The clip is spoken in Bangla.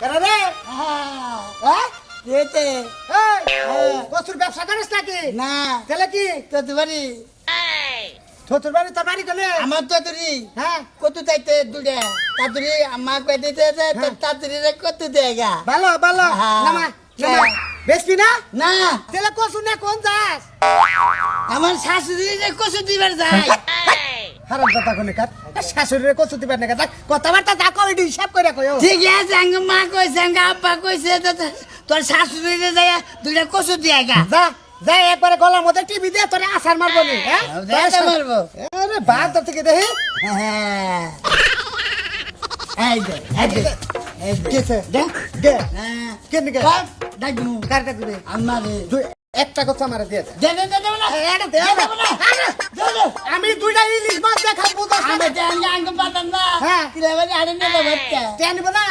কেন রে হ্যাঁ? যেতে এই, কচুর ব্যবসা করিস নাকি? না। তাহলে কি? তো তোমারই শ্বশুর বাড়ি তোর বাড়ি গেলে। আমার তো তুরি হ্যাঁ। কত চাইতে দুটা তাতুরি আমার কয়ে দিতে তো তাতুরি রে কত দেগা ভালো ভালো। হ্যাঁ। নামা নামা। বেচবি না? না। তাহলে কচু না কোন যাস আমার শাশুড়ি রে কষু দিবার যায়। হারাম কথা কোনে কাট শাশুড়ির কচু দিবার না কাট কথাবার্তা যা কই হিসাব করে কইও। ঠিক আছে আঙ্গ মা কইছে আঙ্গ আব্বা কইছে তোর শাশুড়ি রে যায় দুইটা কষু দিয়া গা। যা যা একবারে গলার মধ্যে টিভি দিয়ে তোরে আসার মারবো নি হ্যাঁ? যাইতে মারবো। আরে বাদ থেকে দেখি। হ্যাঁ। এই দে এই দে এই দে দে দে হ্যাঁ। কেন কে? কর ডাকু কারটা দিবে আমারে দুই একটা কথা মারা দিয়ে দে। দে দে দে দে না। এটা দে দে না। দে দে। আমি দুইটা ইলিশ মাছ দেখাবো আমি জানি আঙ্গ পাতাম না। হ্যাঁ। বাচ্চা না।